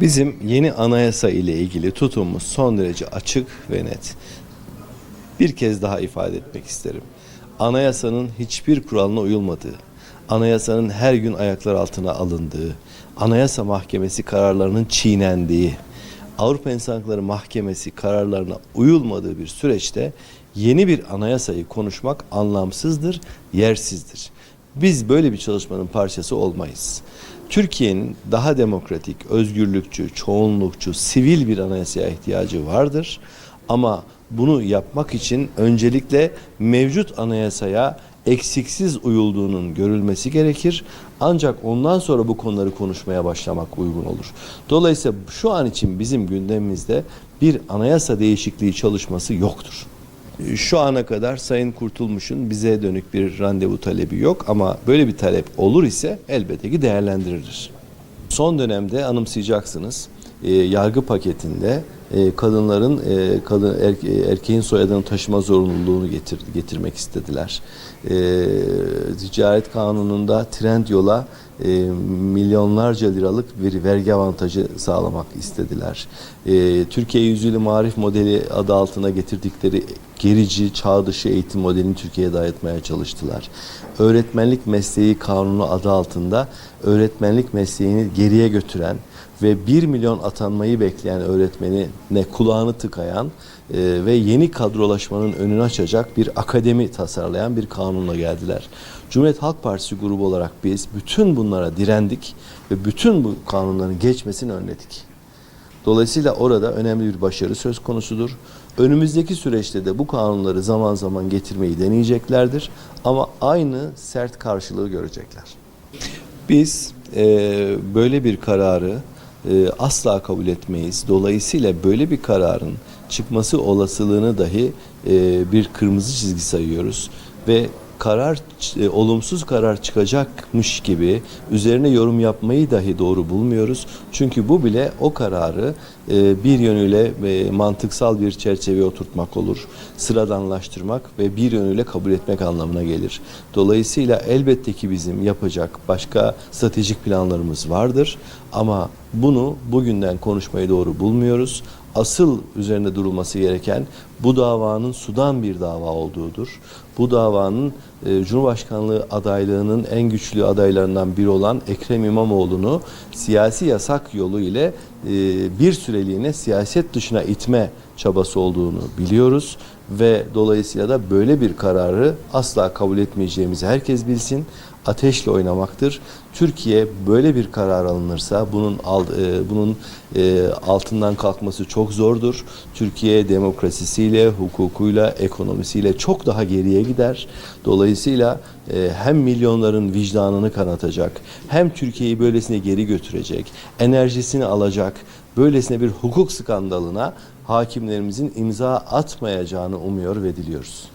Bizim yeni anayasa ile ilgili tutumumuz son derece açık ve net. Bir kez daha ifade etmek isterim. Anayasanın hiçbir kuralına uyulmadığı, anayasanın her gün ayaklar altına alındığı, anayasa mahkemesi kararlarının çiğnendiği, Avrupa İnsan Hakları Mahkemesi kararlarına uyulmadığı bir süreçte yeni bir anayasayı konuşmak anlamsızdır, yersizdir. Biz böyle bir çalışmanın parçası olmayız. Türkiye'nin daha demokratik, özgürlükçü, çoğunlukçu, sivil bir anayasaya ihtiyacı vardır. Ama bunu yapmak için öncelikle mevcut anayasaya eksiksiz uyulduğunun görülmesi gerekir. Ancak ondan sonra bu konuları konuşmaya başlamak uygun olur. Dolayısıyla şu an için bizim gündemimizde bir anayasa değişikliği çalışması yoktur. Şu ana kadar Sayın Kurtulmuş'un bize dönük bir randevu talebi yok ama böyle bir talep olur ise elbette ki değerlendirilir. Son dönemde anımsayacaksınız e, yargı paketinde e, kadınların e, kadın erke- erkeğin soyadını taşıma zorunluluğunu getir, getirmek istediler. E, ticaret kanununda trend yola e, milyonlarca liralık bir vergi avantajı sağlamak istediler. E, Türkiye Yüzyılı Marif Modeli adı altına getirdikleri gerici, çağ dışı eğitim modelini Türkiye'ye dayatmaya çalıştılar. Öğretmenlik mesleği kanunu adı altında öğretmenlik mesleğini geriye götüren ve 1 milyon atanmayı bekleyen öğretmeni ne kulağını tıkayan e, ve yeni kadrolaşmanın önünü açacak bir akademi tasarlayan bir kanunla geldiler. Cumhuriyet Halk Partisi grubu olarak biz bütün bunlara direndik ve bütün bu kanunların geçmesini önledik. Dolayısıyla orada önemli bir başarı söz konusudur. Önümüzdeki süreçte de bu kanunları zaman zaman getirmeyi deneyeceklerdir ama aynı sert karşılığı görecekler. Biz e, böyle bir kararı e, asla kabul etmeyiz. Dolayısıyla böyle bir kararın çıkması olasılığını dahi e, bir kırmızı çizgi sayıyoruz ve karar e, olumsuz karar çıkacakmış gibi üzerine yorum yapmayı dahi doğru bulmuyoruz. Çünkü bu bile o kararı e, bir yönüyle e, mantıksal bir çerçeveye oturtmak olur. Sıradanlaştırmak ve bir yönüyle kabul etmek anlamına gelir. Dolayısıyla elbette ki bizim yapacak başka stratejik planlarımız vardır ama bunu bugünden konuşmayı doğru bulmuyoruz. Asıl üzerinde durulması gereken bu davanın sudan bir dava olduğudur. Bu davanın e, Cumhurbaşkanlığı adaylığının en güçlü adaylarından biri olan Ekrem İmamoğlu'nu siyasi yasak yolu ile bir süreliğine siyaset dışına itme çabası olduğunu biliyoruz ve dolayısıyla da böyle bir kararı asla kabul etmeyeceğimizi herkes bilsin. Ateşle oynamaktır. Türkiye böyle bir karar alınırsa bunun e, bunun e, altından kalkması çok zordur. Türkiye demokrasisiyle, hukukuyla, ekonomisiyle çok daha geriye gider. Dolayısıyla e, hem milyonların vicdanını kanatacak, hem Türkiye'yi böylesine geri götürecek, enerjisini alacak, böylesine bir hukuk skandalına hakimlerimizin imza atmayacağını umuyor ve diliyoruz.